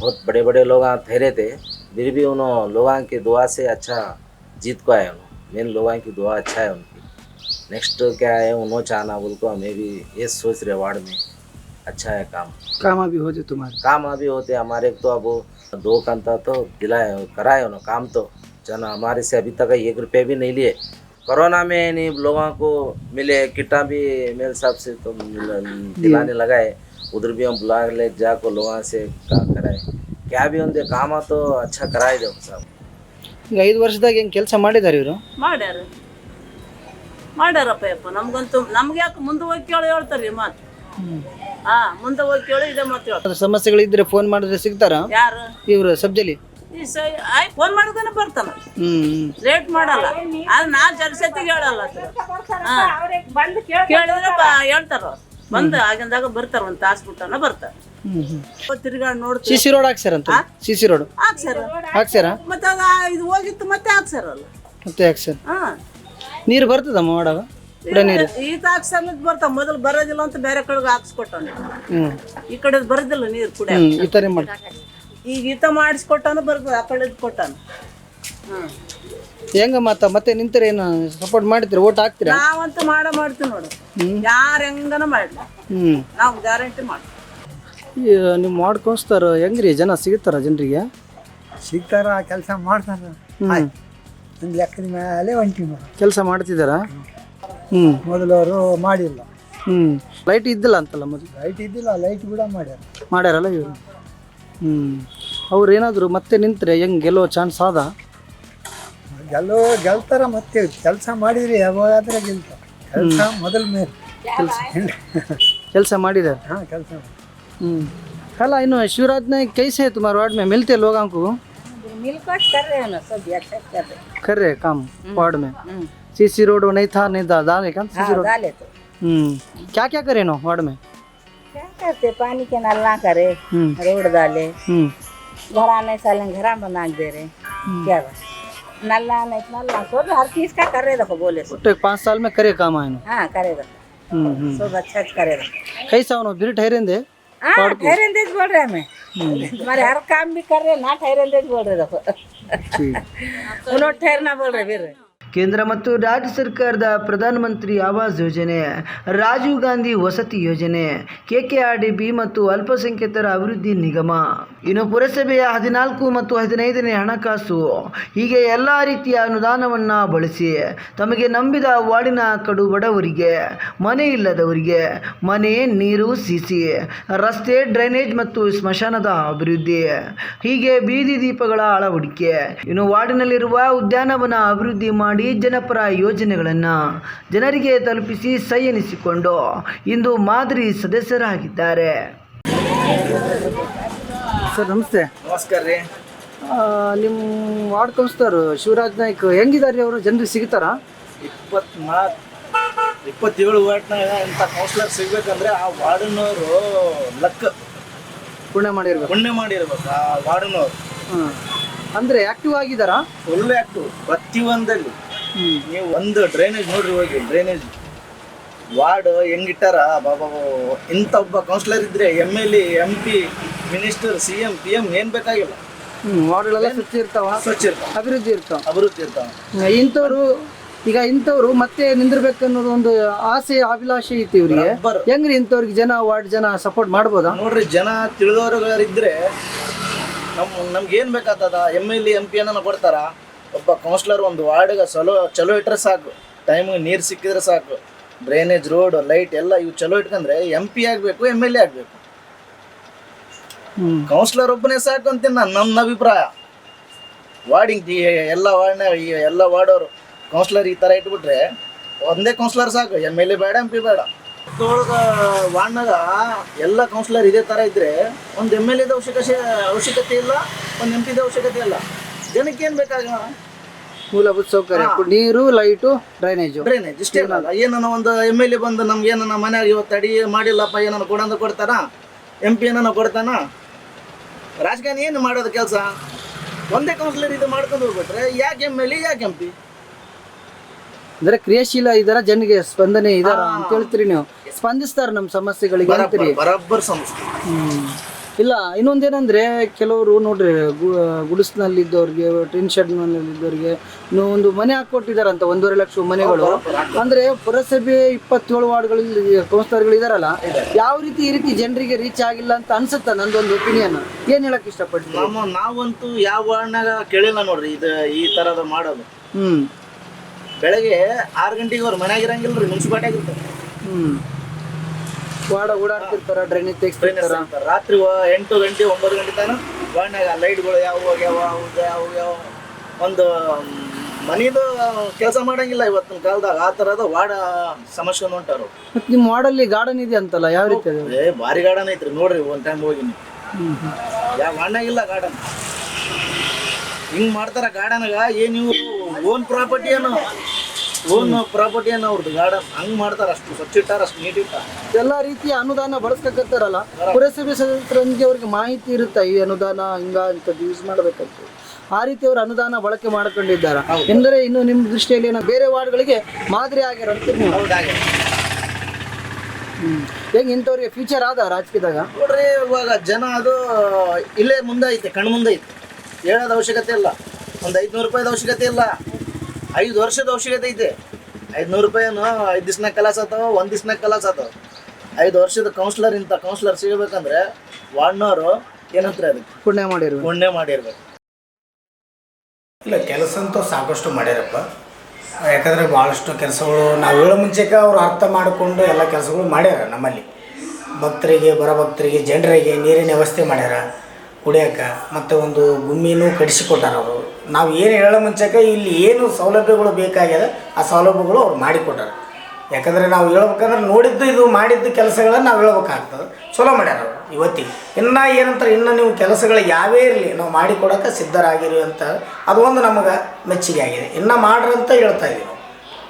बहुत बड़े बड़े लोग ठहरे थे। फिर भी उन्होंने लोगों की दुआ से अच्छा जीत को आए उन्होंने मेन लोगों की दुआ अच्छा है उनकी। नेक्स्ट क्या है? उन्होंने चाहना बोल को हमें भी ये सोच रहे वार्ड में अच्छा है काम। काम अभी हो जाए तुम्हारे। काम अभी होते हमारे तो अब दो कंता तो दिलाए कराए उन्होंने काम तो। जना हमारे से अभी तक एक रुपये भी नहीं लिए। कोरोना में नहीं लोगों को मिले किटा भी मेल साहब से तो मिल- दिलाने लगाए उधर भी हम बुला ले जाको लोगों से का कराए क्या भी उनके काम तो अच्छा कराए दो साहब ಈಗ ಐದು ವರ್ಷದಾಗ ಹೆಂಗೆ ಕೆಲಸ ಮಾಡಿದ್ದಾರೆ ಇವರು ಮಾಡ್ಯಾರ ಮಾಡ್ಯಾರಪ್ಪ ಯಪ್ಪ ನಮ್ಗಂತೂ ನಮ್ಗೆ ಯಾಕೆ ಮುಂದೆ ಹೋಗಿ ಕೇಳಿ ಹೇಳ್ತಾರ್ರಿ ಮಾತು ಹಾ ಮುಂದೆ ಹೋಗಿ ಕೇಳಿ ಇದೇ ಮಾತು ಹೇಳ್ತಾರೆ ಅದ್ರ ಸಮಸ್ಯೆಗಳಿದ್ರೆ ಫೋನ್ ಮಾಡಿದ್ರೆ ಸಿಗ್ತಾರಾ ಯಾರು ಇವರು ಸಬ್ಜಲಿ ಈ ಸೈ ಆಯ್ ಫೋನ್ ಮಾಡಿದ್ರೆ ಬರ್ತಾನ ಹ್ಞೂ ಲೇಟ್ ಮಾಡಲ್ಲ. ಆದ್ರೆ ನಾ ಜಲ್ಸತಿಗೆ ಹೇಳಲ್ಲ. ಕೇಳಿದ್ರೆ ಹೇಳ್ತಾರ. ಬಂದು ಆಗಿಂದಾಗ ಬರ್ತಾರ ಒಂದ್ ತಾಸ್ ಬಿಟ್ಟನ ಬರ್ತಾರ. ತಿರ್ಗಾಡ್ ನೋಡ್ತೀವಿ. ಸಿ ರೋಡ್ ಹಾಕ್ಸಾರಂತ ಸಿ ಸಿ ರೋಡ್? ಹಾಕ್ಸ್ಯಾರ. ಹಾಕ್ಸ್ಯಾರ? ಮತ್ತೆ ಅದ ಇದು ಹೋಗಿತ್ತು ಮತ್ತೆ ಹಾಕ್ಸ್ಯಾರಲ್ಲ ಮತ್ತೆ ಹಾಕ್ಸಾರ ಹಾ. ನೀರು ಬರ್ತದ ಮಾಡಾಗ ಕುಡ ನೀರು? ಈತ ಹಾಕ್ಸಲ್ಲ ಬರ್ತಾವ. ಮೊದಲು ಬರೋದಿಲ್ಲ ಅಂತ ಬೇರೆ ಕಡೆಗೆ ಹಾಕ್ಸ್ಕೊಟ್ಟ ಹ್ಞೂ ಈ ಕಡೆ ಬರೋದಿಲ್ಲ ನೀರು ಕುಡಿಯ ಈ ಥರ ಮಾಡಿ ಈಗ ಈತ ಮಾಡಿಸ್ಕೊಟ್ಟನು ಬರ್ತದೆ ಆ ಕಡೆ ಕೊಟ್ಟಾನು. ಹ್ಞೂ ಹೆಂಗ ಮತ್ತ ಮತ್ತೆ ನಿಂತರೆ ಏನು ಸಪೋರ್ಟ್ ಮಾಡ್ತೀರಾ ಓಟ್ ಹಾಕ್ತೀರಾ? ನಾವಂತ ಮಾಡ ಮಾಡ್ತೀವಿ ನೋಡು. ಯಾರು ಹೆಂಗನ ಮಾಡ್ಲಿ. ಹ್ಞೂ ನಾವು ಗ್ಯಾರಂಟಿ ಮಾಡ್ತೀವಿ. ನೀವು ಮಾಡ್ಕೊಸ್ತಾರ ಹೆಂಗ್ರಿ? ಜನ ಸಿಗ್ತಾರ ಜನರಿಗೆ? ಸಿಗ್ತಾರ ಕೆಲಸ ಮಾಡ್ತಾರ. ಹ್ಞೂ ಒಂದು ಲೆಕ್ಕದ ಮೇಲೆ ಒಂಟಿ ಕೆಲಸ ಮಾಡ್ತಿದ್ದಾರಾ ಹ್ಞೂ ಮೊದಲವರು ಮಾಡಿಲ್ಲ. ಹ್ಞೂ ಲೈಟ್ ಇದ್ದಿಲ್ಲ ಅಂತಲ್ಲ ಮೊದಲು ಲೈಟ್ ಇದ್ದಿಲ್ಲ ಲೈಟ್ ಕೂಡ ಮಾಡ್ಯಾರ. ಮಾಡ್ಯಾರಲ್ಲ ಇವರು? ಹ್ಞೂ ಅವ್ರು ಏನಾದರೂ ಮತ್ತೆ ನಿಂತರೆ ಹೆಂಗೆ ಗೆಲ್ಲೋ ಚಾನ್ಸ್ ಆದ ಗೆಲ್ಲೋ ಗೆಲ್ತಾರ ಮತ್ತೆ ಕೆಲಸ ಮಾಡಿದ್ರೆ ಯಾವಾಗಾದ್ರೆ ಗೆಲ್ತಾರ ಕೆಲಸ ಮೊದಲ ಮೇಲೆ ಕೆಲಸ ಮಾಡಿದ್ದಾರೆ हाँ ಕೆಲಸ ಹ್ಞೂ ಅಲ್ಲ ಇನ್ನು ಶಿವರಾಜ್ नायक कैसे है तुम्हारे वार्ड में मिलते लोगों को मिलकर कर रहे हो ना सब अच्छा कर रहे कर रहे हैं काम वार्ड में सीसी रोड नहीं था नहीं था डाले क्या सीसी हाँ रोड डाले तो हम्म क्या क्या करे ना वार्ड में क्या करते पानी के नल्ला करे हम्म। रोड डाले हम्म। घर आने साले घर बना दे रहे। क्या बात। नल्ला नहीं नल्ला सब हर चीज़ का कर रहे देखो बोले तो एक पाँच साल में करे काम आए ना। हाँ करे देखो हम्म हम्म। सब अच्छा करे देखो कैसा उन्होंने फिर ठहरेंगे हाँ ठहरेंदेज बोल रहे हमें। हमारे हर काम भी कर रहे ना ठहरेंदेज बोल रहे देखो उन्होंने ठहरना बोल रहे फिर। ಕೇಂದ್ರ ಮತ್ತು ರಾಜ್ಯ ಸರ್ಕಾರದ ಪ್ರಧಾನಮಂತ್ರಿ ಆವಾಸ್ ಯೋಜನೆ, ರಾಜೀವ್ ಗಾಂಧಿ ವಸತಿ ಯೋಜನೆ, ಕೆಕೆಆರ್ಡಿಬಿ ಮತ್ತು ಅಲ್ಪಸಂಖ್ಯಾತರ ಅಭಿವೃದ್ಧಿ ನಿಗಮ. ಇನ್ನು ಪುರಸಭೆಯ ಹದಿನಾಲ್ಕು ಮತ್ತು ಹದಿನೈದನೇ ಹಣಕಾಸು, ಹೀಗೆ ಎಲ್ಲ ರೀತಿಯ ಅನುದಾನವನ್ನು ಬಳಸಿ ತಮಗೆ ನಂಬಿದ ವಾರ್ಡಿನ ಕಡು ಬಡವರಿಗೆ, ಮನೆ ಇಲ್ಲದವರಿಗೆ ಮನೆ, ನೀರು, ಸಿಸಿ, ರಸ್ತೆ, ಡ್ರೈನೇಜ್ ಮತ್ತು ಸ್ಮಶಾನದ ಅಭಿವೃದ್ಧಿ, ಹೀಗೆ ಬೀದಿ ದೀಪಗಳ ಅಳವಡಿಕೆ. ಇನ್ನು ವಾರ್ಡಿನಲ್ಲಿರುವ ಉದ್ಯಾನವನ ಅಭಿವೃದ್ಧಿ ಮಾಡಿ ಜನಪರ ಯೋಜನೆಗಳನ್ನು ಜನರಿಗೆ ತಲುಪಿಸಿ ಸೈ ಎನಿಸಿಕೊಂಡು ಇಂದು ಮಾದರಿ ಸದಸ್ಯರಾಗಿದ್ದಾರೆ. ಸರ್ ನಮಸ್ತೆ. ನಮಸ್ಕಾರ ರೀ. ನಿಮ್ಮ ವಾರ್ಡ್ ಕೌನ್ಸಿಲರ್ ಶಿವರಾಜ್ ನಾಯ್ಕ್ ಹೆಂಗಿದ್ದಾರೆ ಅವರು? ಜನರಿಗೆ ಸಿಗ್ತಾರಾ? ಇಪ್ಪತ್ನಾಲ್ಕು ಇಪ್ಪತ್ತೇಳು ವಾರ್ಡ್ನಾಗ ಇಂಥ ಕೌನ್ಸಿಲರ್ ಸಿಗ್ಬೇಕಂದ್ರೆ ಆ ವಾರ್ಡನವರು ಲಕ್ ಪುಣ್ಯ ಮಾಡಿರ್ಬೇಕು. ಪುಣ್ಯ ಮಾಡಿರ್ಬೇಕು ಆ ವಾರ್ಡನವರು. ಹ್ಞೂ ಅಂದರೆ ಆ್ಯಕ್ಟಿವ್ ಆಗಿದ್ದಾರಾ? ಫುಲ್ ಆ್ಯಕ್ಟಿವ್ ಪ್ರತಿಯೊಂದಲ್ಲಿ ನೀವು ಒಂದು ಡ್ರೈನೇಜ್ ನೋಡ್ರಿ ಹೋಗಿ ಡ್ರೈನೇಜ್ ವಾರ್ಡ್ ಹೆಂಗಿಟ್ಟಾರ ಬಾಬಾ ಇಂಥ ಒಬ್ಬ ಕೌನ್ಸಿಲರ್ ಇದ್ರೆ M L A M P minister C M P M ಏನ್ ಬೇಕಾಗಿಲ್ಲ. ವಾರ್ಡ್ಗಳೆಲ್ಲ ಸ್ವಚ್ಛ ಇರ್ತಾವ? ಸ್ವಚ್ಛ ಇರ್ತಾವ. ಅಭಿವೃದ್ಧಿ ಇರ್ತಾವ. ಅಭಿವೃದ್ಧಿ ಇರ್ತಾವ. ಇಂಥವ್ರು ಈಗ ಇಂಥವ್ರು ಮತ್ತೆ ನಿಂದಿರ್ಬೇಕು ಅನ್ನೋದು ಒಂದು ಆಸೆ ಅಭಿಲಾಷೆ ಐತಿ ಇವ್ರಿಗೆ. ಹೆಂಗ್ರಿ ಇಂಥವ್ರಿಗೆ ಜನ ವಾರ್ಡ್ ಜನ ಸಪೋರ್ಟ್ ಮಾಡ್ಬೋದಾ? ನೋಡ್ರಿ ಜನ ತಿಳಿದವರು ಇದ್ರೆ ನಮ್ ನಮ್ಗೆ ಏನ್ ಬೇಕಾಗ್ತದ ಎಂ ಎಲ್ ಎಂ ಪಿ ಅನ್ನ ಕೊಡ್ತಾರ. ಒಬ್ಬ ಕೌನ್ಸಿಲರ್ ಒಂದು ವಾರ್ಡ್ಗೆ ಚಲೋ ಚಲೋ ಇಟ್ಟರೆ ಸಾಕು. ಟೈಮಿಗೆ ನೀರು ಸಿಕ್ಕಿದ್ರೆ ಸಾಕು. ಡ್ರೈನೇಜ್ ರೋಡ್ ಲೈಟ್ ಎಲ್ಲ ಇವು ಚಲೋ ಇಟ್ಕಂದ್ರೆ ಎಂ ಪಿ ಆಗಬೇಕು ಎಂ ಎಲ್ ಎ ಆಗಬೇಕು. ಕೌನ್ಸ್ಲರ್ ಒಬ್ಬನೇ ಸಾಕು ಅಂತೀನಿ ನಾನು ನನ್ನ ಅಭಿಪ್ರಾಯ. ವಾರ್ಡಿಂಗ್ ಎಲ್ಲ ವಾರ್ಡ್ನ ಈ ಎಲ್ಲ ವಾರ್ಡವರು ಕೌನ್ಸಿಲರ್ ಈ ಥರ ಇಟ್ಬಿಟ್ರೆ ಒಂದೇ ಕೌನ್ಸಿಲರ್ ಸಾಕು. ಎಂ ಎಲ್ ಎ ಬೇಡ ಎಂ ಪಿ ಬೇಡ. ವಾರ್ಡ್ನಾಗ ಎಲ್ಲ ಕೌನ್ಸಿಲರ್ ಇದೇ ಥರ ಇದ್ರೆ ಒಂದು ಎಂ ಎಲ್ ಎದ ಅವಶ್ಯಕತೆ ಅವಶ್ಯಕತೆ ಇಲ್ಲ ಒಂದು ಎಂ ಪಿದ ಅವಶ್ಯಕತೆ ಇಲ್ಲ. ಜನಕ್ಕೆ ಏನು ಬೇಕಾಗ ಮೂಲಭೂತ ಸೌಕರ್ಯ ನೀರು ಲೈಟು ಡ್ರೈನೇಜು. ಡ್ರೈನೇಜ್ ಇಷ್ಟೇ ಏನನ್ನ ಒಂದು ಎಂ ಎಲ್ ಎ ಬಂದು ನಮ್ಗೆ ಏನನ್ನ ಮನ್ಯಾಗ ಇವತ್ತು ಅಡಿ ಮಾಡಿಲ್ಲಪ್ಪ ಏನನ್ನ ಕೊಡಂದ ಕೊಡ್ತಾನ ಎಂ ಪಿ ಏನನ್ನ ಕೊಡ್ತಾನ? ರಾಜಕೀಯ ಏನು ಮಾಡೋದು ಕೆಲಸ? ಒಂದೇ ಕೌನ್ಸಿಲರ್ ಇದು ಮಾಡ್ಕೊಂಡು ಹೋಗ್ಬಿಟ್ರೆ ಯಾಕೆ ಎಂ ಎಲ್ ಎ ಯಾಕೆ ಎಂ ಪಿ ಅಂದ್ರೆ ಕ್ರಿಯಾಶೀಲ ಇದರ ಜನಗೆ ಸ್ಪಂದನೆ ಇದಾರ ಅಂತ ಹೇಳ್ತೀರಿ ನೀವು. ಸ್ಪಂದಿಸ್ತಾರ ನಮ್ಮ ಸಮಸ್ಯೆಗಳಿಗೆ ಬರಬ್ಬರ್ ಸಂಸ್ಥೆ. ಇಲ್ಲ ಇನ್ನೊಂದೇನಂದ್ರೆ ಕೆಲವರು ನೋಡ್ರಿ ಗುಡಿಸ್ನಲ್ಲಿದ್ದವ್ರಿಗೆ ಟಿನ್ ಶೆಡ್ನಲ್ಲಿದ್ದವ್ರಿಗೆ ಇನ್ನೂ ಒಂದು ಮನೆ ಹಾಕೊಟ್ಟಿದಾರಂತ ಒಂದೂವರೆ ಲಕ್ಷ ಮನೆಗಳು. ಅಂದ್ರೆ ಪುರಸಭೆ ಇಪ್ಪತ್ತೇಳು ವಾರ್ಡ್ಗಳಲ್ಲಿ ಕೌನ್ಸಿಲರ್ಗಳು ಇದಾರಲ್ಲ ಯಾವ ರೀತಿ ಈ ರೀತಿ ಜನರಿಗೆ ರೀಚ್ ಆಗಿಲ್ಲ ಅಂತ ಅನ್ಸುತ್ತ ನಂದೊಂದು ಒಪಿನಿಯನ್ ಏನ್ ಹೇಳಕ್ ಇಷ್ಟಪಡ್ತೀವಿ ನಾವಂತೂ ಯಾವ ವಾರ್ಡ್ನಾಗ ಕೇಳಿಲ್ಲ ನೋಡ್ರಿ ಇದು ಈ ಥರದ ಮಾಡೋದು. ಹ್ಮ್. ಬೆಳಗ್ಗೆ ಆರು ಗಂಟೆಗೆ ಅವ್ರು ಮನೆಯಾಗಿರಂಗಿಲ್ಲ ರೀ ಮುನ್ಸಿಪಾಲ್ಟಿಯಾಗ ಹ್ಞೂ ಹ್ಮ್. ವಾಡ ಓಡಾಡ್ತಿರ್ತಾರ ಡ್ರೈನೇಜ್ ತೆಗಿಸ್ತಿರ್ತಾರ? ರಾತ್ರಿ ಎಂಟು ಗಂಟೆ ಒಂಬತ್ತು ಗಂಟೆ ತನಕ ವಾಡ್ನಾಗ ಲೈಟ್ಗಳು ಯಾವ ಅವು ಯಾವ ಯಾವ ಒಂದು ಮನಿದು ಕೆಲಸ ಮಾಡಂಗಿಲ್ಲ ಇವತ್ತಿನ ಕಾಲದಾಗ. ಆ ಥರದ ವಾಡ ಸಮಸ್ಯೆ ಉಂಟಾರು ಮತ್ ನಿಮ್ ವಾರ್ಡಲ್ಲಿ ಗಾರ್ಡನ್ ಇದೆ ಅಂತಲ್ಲ ಯಾವ ರೀತಿ ಏ ಭಾರಿ ಗಾರ್ಡನ್ ಐತ್ರಿ. ನೋಡ್ರಿ ಒಂದ್ ಟೈಮ್ ಹೋಗಿ ಯಾವ ವಾರ್ಡ್ನಾಗಿಲ್ಲ ಗಾರ್ಡನ್ ಹಿಂಗ್ ಮಾಡ್ತಾರ ಗಾರ್ಡನ್ಗ ಏನ್ ನೀವು ಓನ್ ಪ್ರಾಪರ್ಟಿ ಏನು? ಓನ್ ಪ್ರಾಪರ್ಟಿ ಏನು ಅವ್ರದ್ದು ಗಾರ್ಡನ್ ಹಂಗ್ ಮಾಡ್ತಾರ ಅಷ್ಟು ಸ್ವಚ್ಛ ಇಟ್ಟಾರ ಅಷ್ಟು ನೀಟ್ ಇಟ್ಟಾರ. ಎಲ್ಲಾ ರೀತಿಯ ಅನುದಾನ ಬಳಸ್ಕತ್ತಾರಲ್ಲ ಪುರಸಭೆ ಸದಸ್ಯರಿಗೆ ಅವ್ರಿಗೆ ಮಾಹಿತಿ ಇರುತ್ತೆ ಈ ಅನುದಾನ ಹಿಂಗ ಇಂಥದ್ದು ಯೂಸ್ ಮಾಡ್ಬೇಕಂತ? ಆ ರೀತಿ ಅವರು ಅನುದಾನ ಬಳಕೆ ಮಾಡ್ಕೊಂಡಿದ್ದಾರೆ. ಎಂದರೆ ಇನ್ನು ನಿಮ್ಮ ದೃಷ್ಟಿಯಲ್ಲಿ ಏನೋ ಬೇರೆ ವಾರ್ಡ್ಗಳಿಗೆ ಮಾದರಿ ಆಗಿರೋ ನೀವು ಹೌದಾಗೆ ಹೆಂಗ್. ಇಂಥವ್ರಿಗೆ ಫ್ಯೂಚರ್ ಆದ ರಾಜಕೀಯದಾಗ? ನೋಡ್ರಿ ಇವಾಗ ಜನ ಅದು ಇಲ್ಲೇ ಮುಂದೆ ಐತೆ ಕಣ್ಣು ಮುಂದೆ ಐತೆ. ಹೇಳೋದ ಅವಶ್ಯಕತೆ ಇಲ್ಲ. ಒಂದು ಐದುನೂರು ರೂಪಾಯಿದ ಅವಶ್ಯಕತೆ ಇಲ್ಲ. ಐದು ವರ್ಷದ ಅವಶ್ಯಕತೆ ಐತೆ. ಐದುನೂರು ರೂಪಾಯಿನು ಐದು ದಿವ್ಸನಾಗ ಕಲಾಸ ಆತಾವ ಒಂದು ದಿವ್ಸನಾಗ ಕಲಾಸ ಆತಾವ. ಐದು ವರ್ಷದ ಕೌನ್ಸಿಲರ್ ಇಂಥ ಕೌನ್ಸಿಲರ್ ಸಿಗಬೇಕಂದ್ರೆ ವಾರ್ಡ್ನವರು ಏನಂತಾರೆ ಅದಕ್ಕೆ? ಪುಣ್ಯ ಮಾಡಿರ್ಬೇಕು. ಪುಣ್ಯ ಮಾಡಿರ್ಬೇಕು. ಇಲ್ಲ ಕೆಲಸ ಅಂತೂ ಸಾಕಷ್ಟು ಮಾಡ್ಯಾರಪ್ಪ. ಯಾಕಂದರೆ ಭಾಳಷ್ಟು ಕೆಲಸಗಳು ನಾವು ಹೇಳೋ ಮುಂಚೆಗೆ ಅವರು ಅರ್ಥ ಮಾಡಿಕೊಂಡು ಎಲ್ಲ ಕೆಲಸಗಳು ಮಾಡ್ಯಾರ ನಮ್ಮಲ್ಲಿ. ಭಕ್ತರಿಗೆ ಬರ ಭಕ್ತರಿಗೆ ಜನರಿಗೆ ನೀರಿನ ವ್ಯವಸ್ಥೆ ಮಾಡ್ಯಾರ ಕುಡಿಯೋಕೆ ಮತ್ತು ಒಂದು ಗುಮ್ಮಿನೂ ಕಡಿಸಿಕೊಟ್ಟಾರ ಅವರು. ನಾವು ಏನು ಹೇಳೋ ಮುಂಚೆಗೆ ಇಲ್ಲಿ ಏನು ಸೌಲಭ್ಯಗಳು ಬೇಕಾಗ್ಯದ, ಆ ಸೌಲಭ್ಯಗಳು ಅವ್ರು ಮಾಡಿಕೊಟ್ಟಾರ. ಯಾಕಂದರೆ ನಾವು ಹೇಳ್ಬೇಕಂದ್ರೆ ನೋಡಿದ್ದು ಇದು ಮಾಡಿದ್ದು ಕೆಲಸಗಳನ್ನು ನಾವು ಹೇಳ್ಬೇಕಾಗ್ತದೆ. ಚಲೋ ಮಾಡ್ಯಾರ ಅವರು ಇವತ್ತಿಗೆ. ಇನ್ನು ಏನಂತಾರೆ, ಇನ್ನು ನೀವು ಕೆಲಸಗಳು ಯಾವೇ ಇರಲಿ, ನಾವು ಮಾಡಿಕೊಡೋಕೆ ಸಿದ್ಧರಾಗಿರಿ ಅಂತ ಅದು ಒಂದು ನಮಗೆ ಮೆಚ್ಚುಗೆ ಆಗಿದೆ. ಇನ್ನು ಮಾಡ್ರಿ ಅಂತ ಹೇಳ್ತಾ ಇದ್ದೀವಿ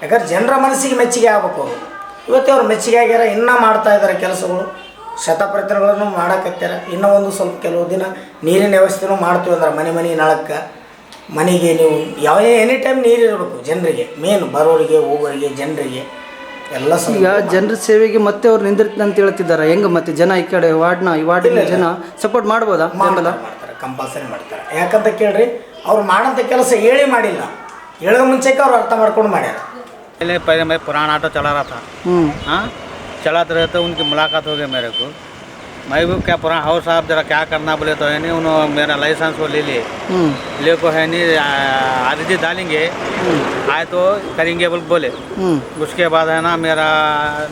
ಯಾಕಂದ್ರೆ ಜನರ ಮನಸ್ಸಿಗೆ ಮೆಚ್ಚುಗೆ ಆಗ್ಬೇಕು ಅವರು. ಇವತ್ತೇ ಅವ್ರು ಮೆಚ್ಚುಗೆ ಆಗ್ಯಾರ, ಇನ್ನೂ ಮಾಡ್ತಾ ಇದ್ದಾರೆ ಕೆಲಸಗಳು. ಶತಪ್ರಯತ್ನಗಳನ್ನು ಮಾಡಕತ್ಯಾರ. ಇನ್ನೂ ಒಂದು ಸ್ವಲ್ಪ ಕೆಲವು ದಿನ ನೀರಿನ ವ್ಯವಸ್ಥೆನೂ ಮಾಡ್ತೀವಿ ಅಂದ್ರೆ ಮನೆ ಮನೆ ನಳಕ್ಕೆ. ಮನೆಗೆ ನೀವು ಯಾವುದೇ ಎನಿ ಟೈಮ್ ನೀರು ಇರಬೇಕು ಜನರಿಗೆ ಮೇನ್ ಬರೋರಿಗೆ ಹೋಗೋರಿಗೆ ಜನರಿಗೆ ಎಲ್ಲ ಈಗ ಸೌಲಭ್ಯ ಜನರ ಸೇವೆಗೆ ಮತ್ತೆ ಅವ್ರು ನಿಂದಿರ್ತೀನಿ ಅಂತ ಹೇಳ್ತಿದ್ದಾರೆ ಹೆಂಗ ಮತ್ತೆ ಜನ ಈ ಕಡೆ ವಾರ್ಡ್ನ ಈ ವಾರ್ಡಿನ ಜನ ಸಪೋರ್ಟ್ ಮಾಡ್ಬೋದಾ ಬೆಂಬಲ ಮಾಡ್ತಾರೆ ಮಾಡ್ತಾರೆ ಕಂಪಲ್ಸರಿ ಮಾಡ್ತಾರೆ ಯಾಕಂತ ಕೇಳ್ರಿ ಅವ್ರು ಮಾಡೋಂಥ ಕೆಲಸ ಹೇಳಿ ಮಾಡಿಲ್ಲ ಹೇಳೋ ಮುಂಚೆಗೆ ಅವ್ರು ಅರ್ಥ ಮಾಡ್ಕೊಂಡು ಮಾಡ್ಯಾರ पहले पहले मैं पुराना ऑटो चला रहा था ಹ್ಮ್ हाँ चलाते रहे तो उनकी मुलाकात हो गई मेरे को मैं भी क्या पुराना हाउस साहब जरा क्या करना बोले तो है नहीं उन्होंने मेरा लाइसेंस वो ले लिए। हम्म। ले को है नहीं अर्जी डालेंगे। हम्म। आए तो करेंगे बोल बोले। हम्म। उसके बाद है ना मेरा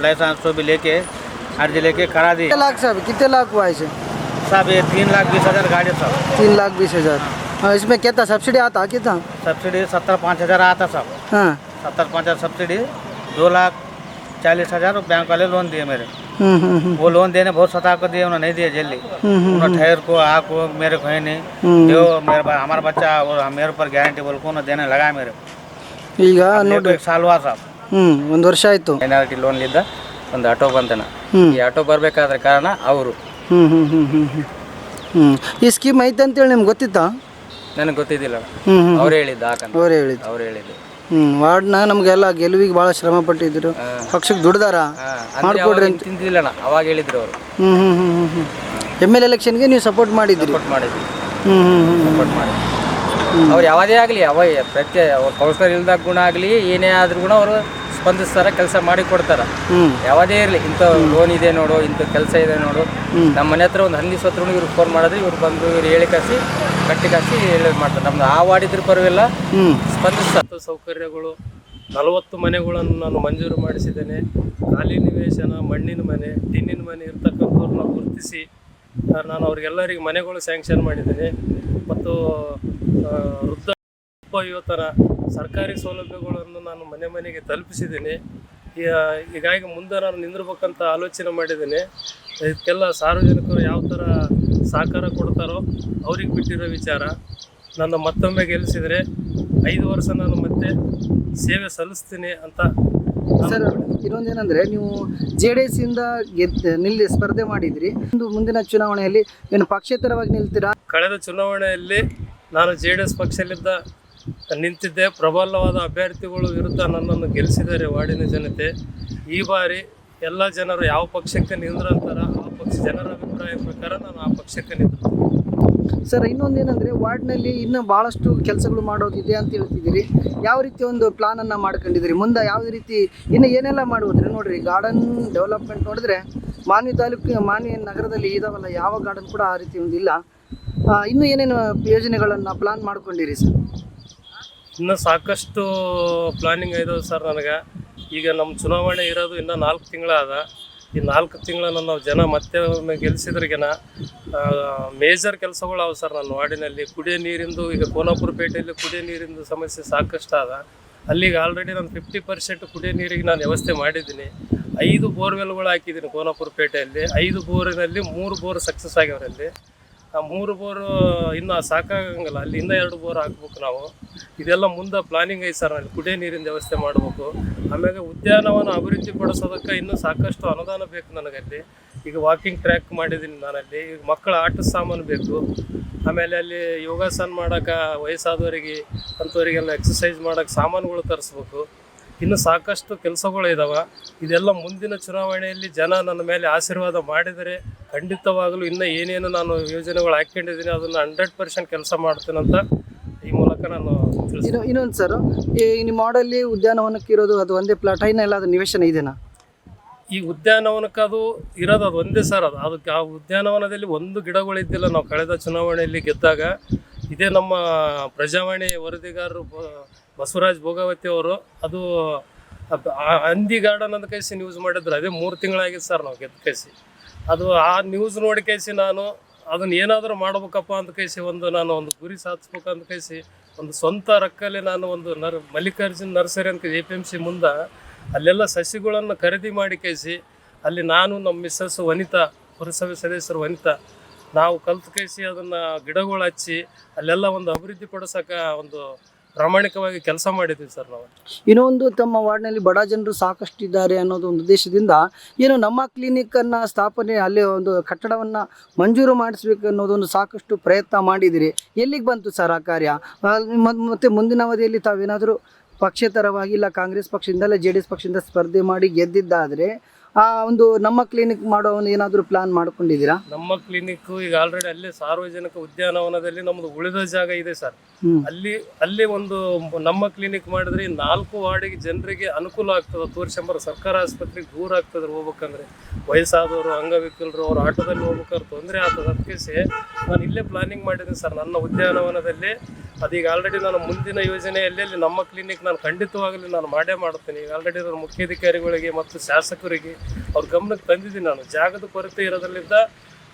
लाइसेंस वो भी लेके अर्जी लेके करा दी। लाख साहब कितने लाख हुआ इसे? साहब ये तीन लाख बीस हज़ार गाड़ी साहब। तीन लाख बीस हज़ार। हाँ। हाँ, इसमें कितना सब्सिडी आता कितना? सब्सिडी सत्तर पाँच हज़ार आता साहब। हाँ। सत्तर पाँच हज़ार सब्सिडी दो लाख चालीस हज़ार बैंक वाले लोन दिए मेरे। वो लोन देने बहुत सता को दिए उन्होंने नहीं दिए जल्दी हम्म, उन्होंने ठहर को आको मेरे को है नहीं हम्म। जो मेरे बा- हमारा बच्चा और मेरे ऊपर गारंटी बोल को उन्होंने देने लगा मेरे को ಈಗ मेरे को ನೋಡ್ರಿ एक साल हुआ साहब ಹ್ಮ್ ಒಂದು ವರ್ಷ ಆಯ್ತು ಮೈನಾರಿಟಿ ಲೋನ್ ಲಿದ್ದ ಒಂದು ಆಟೋ ಬಂತನ ಹ್ಮ್. ಈ ಆಟೋ ಬರಬೇಕಾದ್ರ ಕಾರಣ ಅವರು ಹ್ಮ್ ಹ್ಮ್ ಹ್ಮ್ ಹ್ಮ್ ಹ್ಮ್ ಹ್ಮ್ ಈ ಸ್ಕೀಮ್ ಐತೆ ಅಂತೇಳಿ ನಿಮ್ಗೆ ಗೊತ್ತಿತ್ತಾ ನನಗೆ ಗೊತ್ತಿದ್ದಿಲ್ಲ ಹ್ಮ್ ಹ್ಮ್ ಅವ್ರು ಹೇಳಿದ್ದು ಹಾಕಂತ ಅವರೇ ಹೇಳಿದ್ದು ಅವ್ರು ಹೇಳಿದ್ದು ಹ್ಮ್ ವಾರ್ಡ್ನ ನಮಗೆಲ್ಲ ಗೆಲುವಿಗೆ ಭಾಳ ಶ್ರಮ ಪಟ್ಟಿದ್ರು ಪಕ್ಷಕ್ಕೆ ದುಡ್ದಾರ? ಮಾಡ್ಕೊಡ್ರಿ ಅಂತ. ತಿಂತಿದ್ದಿಲ್ಲ ಅವಾಗ ಹೇಳಿದ್ರು ಅವರು. ಹ್ಮ್ ಹ್ಮ್ ಹ್ಮ್ ಎಂ ಎಲ್ ಎಲೆಕ್ಷನ್ಗೆ ನೀವು ಸಪೋರ್ಟ್ ಮಾಡಿದ್ರಿ. ಸಪೋರ್ಟ್ ಮಾಡಿದ್ವಿ. ಹ್ಮ್ ಹ್ಮ್ ಹ್ಮ್ ಸಪೋರ್ಟ್ ಮಾಡಿ ಅವ್ರು ಯಾವುದೇ ಆಗಲಿ ಅವ ಪ್ರತ್ಯೇಕ ಅವ್ರ ಕೌಶಲ್ಯ ಇಲ್ದಾಗ ಗುಣ ಆಗಲಿ ಏನೇ ಆದ್ರೂ ಕೂಡ ಅವರು ಸ್ಪಂದಿಸ್ತಾರ ಕೆಲಸ ಮಾಡಿ ಕೊಡ್ತಾರ. ಯಾವುದೇ ಇರಲಿ ಇಂಥ ಲೋನ್ ಇದೆ ನೋಡು ಇಂಥ ಕೆಲಸ ಇದೆ ನೋಡು. ನಮ್ಮ ಮನೆ ಹತ್ರ ಒಂದು ಹಂದಿ ಸತ್ರ ಇವ್ರು ಫೋನ್ ಮಾಡಿದ್ರೆ ಇವ್ರು ಬಂದು ಇವ್ರು ಹೇಳಿ ಕಾಸಿ ಕಟ್ಟಿ ಕಾಸಿ ಹೇಳಿ ಮಾಡ್ತಾರೆ. ನಮ್ದು ಆ ವಾರ್ಡಿದ್ರ ಪರವಿಲ್ಲ ಸ್ಪಂದಿಸ್ತಾರೆ ಸೌಕರ್ಯಗಳು ನಲವತ್ತು ಮನೆಗಳನ್ನು ನಾನು ಮಂಜೂರು ಮಾಡಿಸಿದ್ದೇನೆ. ಖಾಲಿ ನಿವೇಶನ ಮಣ್ಣಿನ ಮನೆ ಟಿನ್ನಿನ ಮನೆ ಇರ್ತಕ್ಕಂಥವ್ರನ್ನ ಗುರುತಿಸಿ ನಾನು ಅವ್ರಿಗೆಲ್ಲರಿಗೆ ಮನೆಗಳು ಸ್ಯಾಂಕ್ಷನ್ ಮಾಡಿದ್ದೇನೆ. ಮತ್ತು ಆ, ವೃದ್ಧ ಯುವತರ ಸರ್ಕಾರಿ ಸೌಲಭ್ಯಗಳನ್ನು ನಾನು ಮನೆ ಮನೆಗೆ ತಲುಪಿಸಿದ್ದೀನಿ. ಈಗ ಹೀಗಾಗಿ ಮುಂದೆ ನಾನು ನಿಂದಿರ್ಬೇಕಂತ ಆಲೋಚನೆ ಮಾಡಿದ್ದೀನಿ. ಇದಕ್ಕೆಲ್ಲ ಸಾರ್ವಜನಿಕರು ಯಾವ ಥರ ಸಹಕಾರ ಕೊಡ್ತಾರೋ ಅವ್ರಿಗೆ ಬಿಟ್ಟಿರೋ ವಿಚಾರ. ನನ್ನ ಮತ್ತೊಮ್ಮೆ ಗೆಲ್ಲಿಸಿದರೆ ಐದು ವರ್ಷ ನಾನು ಮತ್ತೆ ಸೇವೆ ಸಲ್ಲಿಸ್ತೀನಿ ಅಂತ ಸರ್ ಇನ್ನೊಂದೇನಂದ್ರೆ ನೀವು ಜೆ ಡಿ ಎಸ್ ಇಂದ ಗೆದ್ದ ನಿಲ್ಲಿ ಸ್ಪರ್ಧೆ ಮಾಡಿದ್ರಿ. ಇಂದು ಮುಂದಿನ ಚುನಾವಣೆಯಲ್ಲಿ ಏನು ಪಕ್ಷೇತರವಾಗಿ ನಿಲ್ತೀರಾ? ಕಳೆದ ಚುನಾವಣೆಯಲ್ಲಿ ನಾನು ಜೆ ಡಿ ಎಸ್ ಪಕ್ಷದಲ್ಲಿದ್ದ ನಿಂತಿದ್ದೆ. ಪ್ರಬಲವಾದ ಅಭ್ಯರ್ಥಿಗಳು ವಿರುದ್ಧ ನನ್ನನ್ನು ಗೆಲ್ಲಿಸಿದ್ದಾರೆ ವಾರ್ಡಿನ ಜನತೆ. ಈ ಬಾರಿ ಎಲ್ಲ ಜನರು ಯಾವ ಪಕ್ಷಕ್ಕೆ ನಿಂದ್ರಂತಾರ ಆ ಪಕ್ಷ ಜನರ ಅಭಿಪ್ರಾಯ ಪ್ರಕಾರ ನಾನು ಆ ಪಕ್ಷಕ್ಕೆ ನಿಂತು ಸರ್ ಇನ್ನೊಂದೇನಂದ್ರೆ ವಾರ್ಡ್ನಲ್ಲಿ ಇನ್ನೂ ಬಹಳಷ್ಟು ಕೆಲಸಗಳು ಮಾಡೋದಿದೆ ಅಂತ ಹೇಳ್ತಿದ್ದೀರಿ. ಯಾವ ರೀತಿ ಒಂದು ಪ್ಲಾನ್ ಅನ್ನ ಮಾಡ್ಕೊಂಡಿದ್ದೀರಿ? ಮುಂದೆ ಯಾವ ರೀತಿ ಇನ್ನು ಏನೆಲ್ಲ ಮಾಡುವುದ್ರಿ? ನೋಡ್ರಿ ಗಾರ್ಡನ್ ಡೆವಲಪ್ಮೆಂಟ್ ನೋಡಿದ್ರೆ ಮಾನ್ಯ ತಾಲೂಕು ಮಾನ್ಯ ನಗರದಲ್ಲಿ ಇದಾವಲ್ಲ, ಯಾವ ಗಾರ್ಡನ್ ಕೂಡ ಆ ರೀತಿ ಒಂದು ಇಲ್ಲ ಇನ್ನು ಏನೇನು ಯೋಜನೆಗಳನ್ನು ಪ್ಲಾನ್ ಮಾಡ್ಕೊಂಡಿರಿ ಸರ್? ಇನ್ನೂ ಸಾಕಷ್ಟು ಪ್ಲಾನಿಂಗ್ ಇದಾವೆ ಸರ್ ನನಗೆ. ಈಗ ನಮ್ಮ ಚುನಾವಣೆ ಇರೋದು ಇನ್ನೂ ನಾಲ್ಕು ತಿಂಗಳಾದ. ಈ ನಾಲ್ಕು ತಿಂಗಳನ್ನು ನಾವು ಜನ ಮತ್ತೆ ಒಮ್ಮೆ ಗೆಲ್ಸಿದ್ರಿಗೆನ ಮೇಜರ್ ಕೆಲಸಗಳು ಅವು ಸರ್ ನನ್ನ ವಾರ್ಡಿನಲ್ಲಿ. ಕುಡಿಯೋ ನೀರಿಂದು, ಈಗ ಕೋಲಾಪುರ ಪೇಟೆಯಲ್ಲಿ ಕುಡಿಯೋ ನೀರಿಂದು ಸಮಸ್ಯೆ ಸಾಕಷ್ಟು ಅದ ಅಲ್ಲಿಗೆ ಆಲ್ರೆಡಿ ನಾನು ಫಿಫ್ಟಿ ಪರ್ಸೆಂಟ್ ಕುಡಿಯೋ ನೀರಿಗೆ ನಾನು ವ್ಯವಸ್ಥೆ ಮಾಡಿದ್ದೀನಿ. ಐದು ಬೋರ್ವೆಲ್ಗಳು ಹಾಕಿದ್ದೀನಿ ಕೋಲಾಪುರ ಪೇಟೆಯಲ್ಲಿ. ಐದು ಬೋರಿನಲ್ಲಿ ಮೂರು ಬೋರ್ ಸಕ್ಸಸ್ ಆಗ್ಯಾವ್ರಲ್ಲಿ ಮೂರು ಬೋರು ಇನ್ನೂ ಸಾಕಾಗಂಗಿಲ್ಲ. ಅಲ್ಲಿ ಇನ್ನೂ ಎರಡು ಬೋರ್ ಹಾಕ್ಬೇಕು ನಾವು. ಇದೆಲ್ಲ ಮುಂದೆ ಪ್ಲಾನಿಂಗ್ ಐತೆ ಸರ್ ಅಲ್ಲಿ. ಕುಡಿಯೋ ನೀರಿನ ವ್ಯವಸ್ಥೆ ಮಾಡಬೇಕು. ಆಮೇಲೆ ಉದ್ಯಾನವನ ಅಭಿವೃದ್ಧಿ ಪಡಿಸೋದಕ್ಕೆ ಇನ್ನೂ ಸಾಕಷ್ಟು ಅನುದಾನ ಬೇಕು ನನಗಲ್ಲಿ. ಈಗ ವಾಕಿಂಗ್ ಟ್ರ್ಯಾಕ್ ಮಾಡಿದ್ದೀನಿ ನಾನಲ್ಲಿ. ಈಗ ಮಕ್ಕಳ ಆಟದ ಸಾಮಾನು ಬೇಕು. ಆಮೇಲೆ ಅಲ್ಲಿ ಯೋಗಾಸನ ಮಾಡೋಕೆ ವಯಸ್ಸಾದವರಿಗೆ, ಅಂಥವರಿಗೆಲ್ಲ ಎಕ್ಸಸೈಸ್ ಮಾಡೋಕೆ ಸಾಮಾನುಗಳು ತರಿಸ್ಬೇಕು. ಇನ್ನು ಸಾಕಷ್ಟು ಕೆಲಸಗಳು ಇದಾವೆ. ಇದೆಲ್ಲ ಮುಂದಿನ ಚುನಾವಣೆಯಲ್ಲಿ ಜನ ನನ್ನ ಮೇಲೆ ಆಶೀರ್ವಾದ ಮಾಡಿದರೆ ಖಂಡಿತವಾಗಲೂ ಇನ್ನೂ ಏನೇನು ನಾನು ಯೋಜನೆಗಳು ಹಾಕ್ಕೊಂಡಿದ್ದೀನಿ ಅದನ್ನು ಹಂಡ್ರೆಡ್ ಪರ್ಸೆಂಟ್ ಕೆಲಸ ಮಾಡ್ತೀನಂತ ಈ ಮೂಲಕ ನಾನು ಇನ್ನೊಂದು ಸರ್ ಈ ನಿಮ್ಮ ಮಾಡಲ್ಲಿ ಉದ್ಯಾನವನಕ್ಕೆ ಇರೋದು ಅದು ಒಂದೇ ಪ್ಲಾಟ್ ಐನ ಎಲ್ಲ ಅದು ನಿವೇಶನ ಇದೆನಾ? ಈ ಉದ್ಯಾನವನಕ್ಕೆ ಅದು ಇರೋದು ಅದು ಒಂದೇ ಸರ್ ಅದು. ಅದಕ್ಕೆ ಆ ಉದ್ಯಾನವನದಲ್ಲಿ ಒಂದು ಗಿಡಗಳಿದ್ದಿಲ್ಲ ನಾವು ಕಳೆದ ಚುನಾವಣೆಯಲ್ಲಿ ಗೆದ್ದಾಗ. ಇದೇ ನಮ್ಮ ಪ್ರಜಾವಾಣಿ ವರದಿಗಾರರು ಬಸವರಾಜ್ ಭೋಗಾವತಿ ಅವರು ಅದು ಹಂದಿ ಗಾರ್ಡನ್ ಅಂತ ಕೈಸಿ ನ್ಯೂಸ್ ಮಾಡಿದ್ರು. ಅದೇ ಮೂರು ತಿಂಗಳಾಗಿತ್ತು ಸರ್ ನಾವು ಗೆದ್ದ ಕೈಸಿ ಅದು ಆ ನ್ಯೂಸ್ ನೋಡಿ ಕೈಸಿ ನಾನು, ಅದನ್ನ ಏನಾದರೂ ಮಾಡ್ಬೇಕಪ್ಪ ಅಂತ ಕೈಸಿ ಒಂದು ನಾನು ಒಂದು ಗುರಿ ಸಾಧಿಸ್ಬೇಕು ಅಂತ ಕೈಸಿ ಒಂದು ಸ್ವಂತ ರಕ್ಕಲ್ಲಿ ನಾನು ಒಂದು ನರ್ ಮಲ್ಲಿಕಾರ್ಜುನ್ ನರ್ಸರಿ ಅಂತ ಎ ಪಿ ಎಂ ಸಿ ಮುಂದೆ ಅಲ್ಲೆಲ್ಲ ಸಸಿಗಳನ್ನು ಖರೀದಿ ಮಾಡಿ ಕೈಸಿ ಅಲ್ಲಿ ನಾನು ನಮ್ಮ ಮಿಸ್ಸಸ್ ವನಿತಾ, ಪುರಸಭೆ ಸದಸ್ಯರು ವನಿತಾ, ನಾವು ಕಲ್ತು ಕೈಸಿ ಅದನ್ನು ಗಿಡಗಳು ಹಚ್ಚಿ, ಅಲ್ಲೆಲ್ಲ ಒಂದು ಅಭಿವೃದ್ಧಿ ಪಡಿಸೋಕೆ ಒಂದು ಪ್ರಾಮಾಣಿಕವಾಗಿ ಕೆಲಸ ಮಾಡಿದ್ದೀವಿ ಸರ್ ನಾವು. ಇನ್ನೊಂದು ತಮ್ಮ ವಾರ್ಡ್ನಲ್ಲಿ ಬಡ ಜನರು ಸಾಕಷ್ಟು ಇದ್ದಾರೆ ಅನ್ನೋದು ಒಂದು ಉದ್ದೇಶದಿಂದ ಏನು ನಮ್ಮ ಕ್ಲಿನಿಕ್ಕನ್ನು ಸ್ಥಾಪನೆ, ಅಲ್ಲಿ ಒಂದು ಕಟ್ಟಡವನ್ನು ಮಂಜೂರು ಮಾಡಿಸ್ಬೇಕು ಅನ್ನೋದೊಂದು ಸಾಕಷ್ಟು ಪ್ರಯತ್ನ ಮಾಡಿದಿರಿ ಎಲ್ಲಿಗೆ ಬಂತು ಸರ್ ಆ ಕಾರ್ಯ? ಮತ್ತೆ ಮುಂದಿನ ಅವಧಿಯಲ್ಲಿ ತಾವೇನಾದರೂ ಪಕ್ಷೇತರವಾಗಿ ಇಲ್ಲ ಕಾಂಗ್ರೆಸ್ ಪಕ್ಷದಿಂದಲೇ ಜೆ ಡಿ ಎಸ್ ಪಕ್ಷದಿಂದ ಸ್ಪರ್ಧೆ ಮಾಡಿ ಗೆದ್ದಿದ್ದಾದರೆ ಆ ಒಂದು ನಮ್ಮ ಕ್ಲಿನಿಕ್ ಮಾಡೋ ಒಂದು ಏನಾದರೂ ಪ್ಲಾನ್ ಮಾಡ್ಕೊಂಡಿದ್ದೀರಾ? ನಮ್ಮ ಕ್ಲಿನಿಕ್ ಈಗ ಆಲ್ರೆಡಿ ಅಲ್ಲೇ ಸಾರ್ವಜನಿಕ ಉದ್ಯಾನವನದಲ್ಲಿ ನಮ್ಮದು ಉಳಿದ ಜಾಗ ಇದೆ ಸರ್. ಅಲ್ಲಿ ಅಲ್ಲಿ ಒಂದು ನಮ್ಮ ಕ್ಲಿನಿಕ್ ಮಾಡಿದ್ರೆ ನಾಲ್ಕು ವಾರ್ಡಿಗೆ ಜನರಿಗೆ ಅನುಕೂಲ ಆಗ್ತದೆ. ತೋರಿಸ್ಕೊಂಬರ ಸರ್ಕಾರ ಆಸ್ಪತ್ರೆಗೆ ದೂರ ಆಗ್ತದೆ ಹೋಗ್ಬೇಕಂದ್ರೆ. ವಯಸ್ಸಾದವರು ಅಂಗವಿಕಲರು ಅವ್ರು ಆಟೋದಲ್ಲಿ ಹೋಗ್ಬೇಕಾದ್ರೆ ತೊಂದರೆ ಆಗ್ತದೆ. ಅದಕ್ಕೆ ನಾನು ಇಲ್ಲೇ ಪ್ಲಾನಿಂಗ್ ಮಾಡಿದ್ದೀನಿ ಸರ್. ನನ್ನ ಉದ್ಯಾನವನದಲ್ಲಿ ಅದೀಗ ಆಲ್ರೆಡಿ ನಾನು ಮುಂದಿನ ಯೋಜನೆ ಎಲ್ಲೆಲ್ಲಿ ನಮ್ಮ ಕ್ಲಿನಿಕ್ ನಾನು ಖಂಡಿತವಾಗಲಿ ನಾನು ಮಾಡೇ ಮಾಡ್ತೀನಿ. ಈಗ ಆಲ್ರೆಡಿ ನಾನು ಮುಖ್ಯಾಧಿಕಾರಿಗಳಿಗೆ ಮತ್ತು ಶಾಸಕರಿಗೆ ಅವ್ರ ಗಮನಕ್ಕೆ ತಂದಿದ್ದೀನಿ ನಾನು. ಜಾಗದ ಕೊರತೆ ಇರೋದ್ರಲ್ಲಿದ್ದ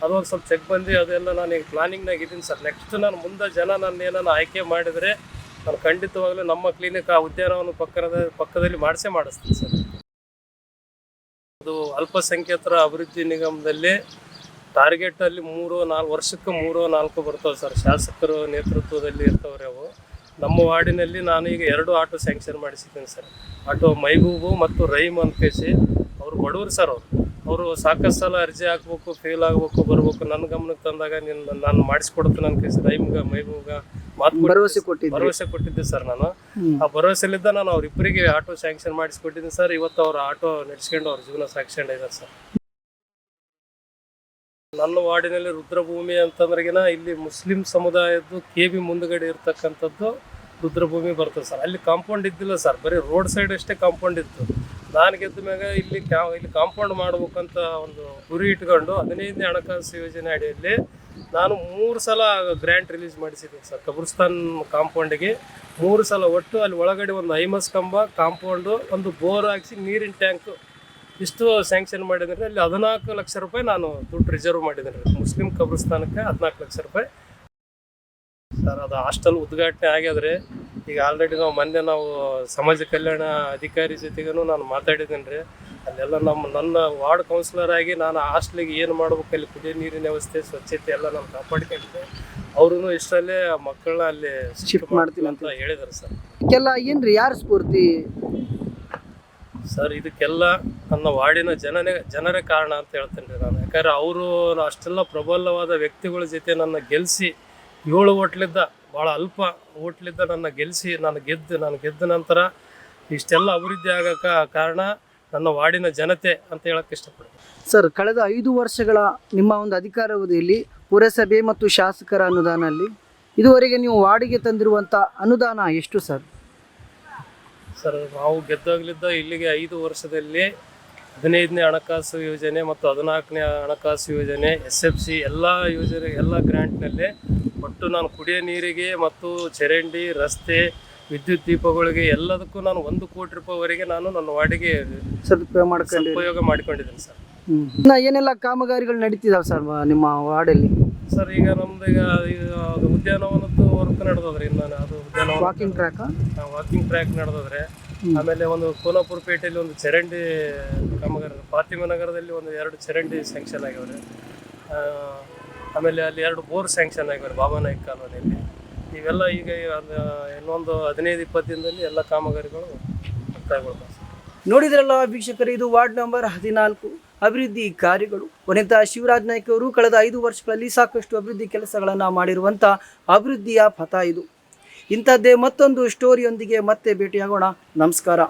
ಅದೊಂದು ಸ್ವಲ್ಪ ಚೆಕ್ ಬಂದು ಅದೆಲ್ಲ ನಾನು ಈಗ ಪ್ಲಾನಿಂಗ್ನಾಗ ಇದ್ದೀನಿ ಸರ್. ನೆಕ್ಸ್ಟ್ ನಾನು ಮುಂದೆ ಜನ ನನ್ನ ಏನಾನ ಆಯ್ಕೆ ಮಾಡಿದರೆ ನಾನು ಖಂಡಿತವಾಗಲೂ ನಮ್ಮ ಕ್ಲಿನಿಕ್ ಆ ಉದ್ಯಾನವನ ಪಕ್ಕದ, ಪಕ್ಕದಲ್ಲಿ ಮಾಡಿಸೇ ಮಾಡಿಸ್ತೀನಿ ಸರ್. ಅದು ಅಲ್ಪಸಂಖ್ಯಾತರ ಅಭಿವೃದ್ಧಿ ನಿಗಮದಲ್ಲಿ ಟಾರ್ಗೆಟ್ ಅಲ್ಲಿ ಮೂರು ನಾಲ್ಕು ವರ್ಷಕ್ಕೆ ಮೂರು ನಾಲ್ಕು ಬರ್ತವೆ ಸರ್ ಶಾಸಕರು ನೇತೃತ್ವದಲ್ಲಿ ಇರ್ತವ್ರೆ ಅವು. ನಮ್ಮ ವಾರ್ಡಿನಲ್ಲಿ ನಾನು ಈಗ ಎರಡು ಆಟೋ ಸ್ಯಾಂಕ್ಷನ್ ಮಾಡಿಸಿದ್ದೀನಿ ಸರ್ ಆಟೋ ಮೈಗೂಬು ಮತ್ತು ರೈಮ್ ಅಂತ ಕೇಸಿ ಅವರು ಬಡವರು ಸರ್ ಅವರು. ಅವರು ಸಾಕಷ್ಟು ಸಲ ಅರ್ಜಿ ಹಾಕ್ಬೇಕು ಫೇಲ್ ಆಗ್ಬೇಕು ಬರ್ಬೇಕು. ನನ್ನ ಗಮನಕ್ಕೆ ತಂದಾಗ ನಿನ್ನ ನಾನು ಮಾಡಿಸ್ಕೊಡ್ತೀನಿ ನನ್ನ ಕೇಸಿ ರೈಮ್ಗ ಮೈಬೂಗ ಮಾತು ಭರವಸೆ ಕೊಟ್ಟಿದ್ದೆ ಭರವಸೆ ಕೊಟ್ಟಿದ್ದೆ ಸರ್ ನಾನು. ಆ ಭರವಸೆಲಿದ್ದ ನಾನು ಅವ್ರಿಬ್ಬರಿಗೆ ಆಟೋ ಸ್ಯಾಂಕ್ಷನ್ ಮಾಡಿಸ್ಕೊಟ್ಟಿದ್ದೀನಿ ಸರ್ ಇವತ್ತು ಅವ್ರ ಆಟೋ ನಡೆಸ್ಕೊಂಡು ಅವ್ರ ಜೀವನ ಸಾಗಿಸ್ಕೊಂಡಿದ್ದಾರೆ ಸರ್ ನನ್ನ ವಾರ್ಡಿನಲ್ಲಿ ರುದ್ರಭೂಮಿ ಅಂತಂದ್ರಗಿನ ಇಲ್ಲಿ ಮುಸ್ಲಿಂ ಸಮುದಾಯದ್ದು ಕೆ ಬಿ ಮುಂದುಗಡೆ ಇರ್ತಕ್ಕಂಥದ್ದು ರುದ್ರಭೂಮಿ ಬರ್ತದೆ ಸರ್. ಅಲ್ಲಿ ಕಾಂಪೌಂಡ್ ಇದ್ದಿಲ್ಲ ಸರ್. ಬರೀ ರೋಡ್ ಸೈಡ್ ಅಷ್ಟೇ ಕಾಂಪೌಂಡ್ ಇತ್ತು. ನಾನು ಗೆದ್ದ ಮ್ಯಾಗ ಇಲ್ಲಿ ಕ್ಯಾ, ಇಲ್ಲಿ ಕಾಂಪೌಂಡ್ ಮಾಡ್ಬೇಕಂತ ಒಂದು ಗುರಿ ಇಟ್ಕೊಂಡು ಹದಿನೈದನೇ ಹಣಕಾಸು ಯೋಜನೆ ಅಡಿಯಲ್ಲಿ ನಾನು ಮೂರು ಸಲ ಗ್ರ್ಯಾಂಟ್ ರಿಲೀಸ್ ಮಾಡಿಸಿದ್ದೀನಿ ಸರ್. ಕಬ್ರಸ್ತಾನ್ ಕಾಂಪೌಂಡಿಗೆ ಮೂರು ಸಲ ಒಟ್ಟು ಅಲ್ಲಿ ಒಳಗಡೆ ಒಂದು ಐಮಸ್ ಕಂಬ, ಕಾಂಪೌಂಡು, ಒಂದು ಬೋರ್ ಹಾಕಿಸಿ ನೀರಿನ ಟ್ಯಾಂಕ್ ಇಷ್ಟು ಸ್ಯಾಂಕ್ಷನ್ ಮಾಡಿದ್ರೆ ಅಲ್ಲಿ ಹದಿನಾಲ್ಕು ಲಕ್ಷ ರೂಪಾಯಿ ನಾನು ದುಡ್ಡು ರಿಸರ್ವ್ ಮಾಡಿದ್ದೀನಿ. ರೀ ಮುಸ್ಲಿಂ ಕಬ್ರಸ್ತಾನಕ್ಕೆ ಹದಿನಾಲ್ಕು ಲಕ್ಷ ರೂಪಾಯಿ. ಸರ್ ಅದು ಹಾಸ್ಟೆಲ್ ಉದ್ಘಾಟನೆ ಆಗ್ಯದ್ರಿ ಈಗ ಆಲ್ರೆಡಿ ನಾವು ಮೊನ್ನೆ ನಾವು ಸಮಾಜ ಕಲ್ಯಾಣ ಅಧಿಕಾರಿ ಜೊತೆಗೂ ನಾನು ಮಾತಾಡಿದ್ದೀನಿ ರೀ ಅಲ್ಲೆಲ್ಲ ನಮ್ಮ ನನ್ನ ವಾರ್ಡ್ ಕೌನ್ಸಿಲರ್ ಆಗಿ ನಾನು ಹಾಸ್ಟ್ಲಿಗೆ ಏನು ಮಾಡ್ಬೇಕು ಅಲ್ಲಿ ಕುಡಿಯೋ ನೀರಿನ ವ್ಯವಸ್ಥೆ ಸ್ವಚ್ಛತೆ ಎಲ್ಲ ನಾನು ಕಾಪಾಡ್ಕೊಂಡಿದ್ದೆ. ಅವ್ರೂ ಇಷ್ಟರಲ್ಲೇ ಮಕ್ಕಳನ್ನ ಅಲ್ಲಿ ಶಿಫ್ಟ್ ಮಾಡ್ತೀನಿ ಅಂತ ಹೇಳಿದ್ರು ಸರ್. ಏನು ಏನ್ರಿ ಯಾರು ಸ್ಫೂರ್ತಿ? ಸರ್, ಇದಕ್ಕೆಲ್ಲ ನನ್ನ ವಾರ್ಡಿನ ಜನನೇ, ಜನರೇ ಕಾರಣ ಅಂತ ಹೇಳ್ತೇನೆ ರೀ ನಾನು. ಯಾಕಂದ್ರೆ ಅವರು ಅಷ್ಟೆಲ್ಲ ಪ್ರಬಲವಾದ ವ್ಯಕ್ತಿಗಳ ಜೊತೆ ನನ್ನ ಗೆಲ್ಲಿಸಿ ಏಳು ಓಟ್ಲಿದ್ದ, ಭಾಳ ಅಲ್ಪ ಓಟ್ಲಿದ್ದ ನನ್ನ ಗೆಲ್ಲಿಸಿ ನಾನು ಗೆದ್ದು, ನಾನು ಗೆದ್ದ ನಂತರ ಇಷ್ಟೆಲ್ಲ ಅಭಿವೃದ್ಧಿ ಆಗಕ್ಕೆ ಕಾರಣ ನನ್ನ ವಾರ್ಡಿನ ಜನತೆ ಅಂತ ಹೇಳಕ್ಕೆ ಇಷ್ಟಪಡ್ತೀನಿ. ಸರ್, ಕಳೆದ ಐದು ವರ್ಷಗಳ ನಿಮ್ಮ ಒಂದು ಅಧಿಕಾರಾವಧಿಯಲ್ಲಿ ಪುರಸಭೆ ಮತ್ತು ಶಾಸಕರ ಅನುದಾನಲ್ಲಿ ಇದುವರೆಗೆ ನೀವು ವಾರ್ಡಿಗೆ ತಂದಿರುವಂಥ ಅನುದಾನ ಎಷ್ಟು ಸರ್? ಸರ್ ನಾವು ಗೆದ್ದಾಗಲಿದ್ದ ಇಲ್ಲಿಗೆ ಐದು ವರ್ಷದಲ್ಲಿ ಹದಿನೈದನೇ ಹಣಕಾಸು ಯೋಜನೆ ಮತ್ತು ಹದಿನಾಲ್ಕನೇ ಹಣಕಾಸು ಯೋಜನೆ ಎಸ್ ಎಫ್ ಸಿ ಎಲ್ಲ ಯೋಜನೆ ಎಲ್ಲ ಗ್ರ್ಯಾಂಟ್ನಲ್ಲಿ ಒಟ್ಟು ನಾನು ಕುಡಿಯೋ ನೀರಿಗೆ ಮತ್ತು ಚರಂಡಿ ರಸ್ತೆ ವಿದ್ಯುತ್ ದೀಪಗಳಿಗೆ ಎಲ್ಲದಕ್ಕೂ ನಾನು ಒಂದು ಕೋಟಿ ರೂಪಾಯಿವರೆಗೆ ನಾನು ನನ್ನ ವಾರ್ಡಿಗೆ ಸದುಪಯೋಗ ಮಾಡ್ಕೊಂಡು ಉಪಯೋಗ ಮಾಡಿಕೊಂಡಿದ್ದೀನಿ ಸರ್. ಏನೆಲ್ಲ ಕಾಮಗಾರಿಗಳು ನಡೀತಿದ್ದಾವೆ ಸರ್ ನಿಮ್ಮ ವಾರ್ಡಲ್ಲಿ ಸರ್ ಈಗ ನಮ್ದು ಈಗ ಈಗ ಅದು ಉದ್ಯಾನವನದ್ದು ವರ್ಕ್ ನಡೆದದ್ರಿ ಇನ್ನು ಅದು ಉದ್ಯಾನವನ ವಾಕಿಂಗ್ ಟ್ರ್ಯಾಕ್ ವಾಕಿಂಗ್ ಟ್ರ್ಯಾಕ್ ನಡೆದದ್ರೆ. ಆಮೇಲೆ ಒಂದು ಕೋಲಾಪುರ ಪೇಟೆಯಲ್ಲಿ ಒಂದು ಚರಂಡಿ ಕಾಮಗಾರಿ ಫಾತಿಮಾ ನಗರದಲ್ಲಿ ಒಂದು ಎರಡು ಚರಂಡಿ ಸ್ಯಾಂಕ್ಷನ್ ಆಗ್ಯಾವ್ರೆ. ಆಮೇಲೆ ಅಲ್ಲಿ ಎರಡು ಬೋರ್ ಸ್ಯಾಂಕ್ಷನ್ ಆಗ್ಯಾವ್ರೆ ಬಾಬಾ ನಾಯ್ಕ ಕಾಲೋನಿಯಲ್ಲಿ ಇವೆಲ್ಲ ಈಗ ಇನ್ನೊಂದು ಹದಿನೈದು ಇಪ್ಪತ್ತು ದಿನದಲ್ಲಿ ಎಲ್ಲ ಕಾಮಗಾರಿಗಳು ಮುಕ್ತಾಯಗೊಳ್ತಾವೆ ಸರ್. ನೋಡಿದ್ರಲ್ಲ ವೀಕ್ಷಕರು ಇದು ವಾರ್ಡ್ ನಂಬರ್ ಹದಿನಾಲ್ಕು. ಅಭಿವೃದ್ಧಿ ಕಾರ್ಯಗಳು. ವನಿತಾ ಶಿವರಾಜ್ ನಾಯ್ಕ ಅವರು ಕಳೆದ ಐದು ವರ್ಷಗಳಲ್ಲಿ ಸಾಕಷ್ಟು ಅಭಿವೃದ್ಧಿ ಕೆಲಸಗಳನ್ನು ಮಾಡಿರುವಂಥ ಅಭಿವೃದ್ಧಿಯ ಪಥ ಇದು. ಇಂಥದ್ದೇ ಮತ್ತೊಂದು ಸ್ಟೋರಿಯೊಂದಿಗೆ ಮತ್ತೆ ಭೇಟಿಯಾಗೋಣ. ನಮಸ್ಕಾರ.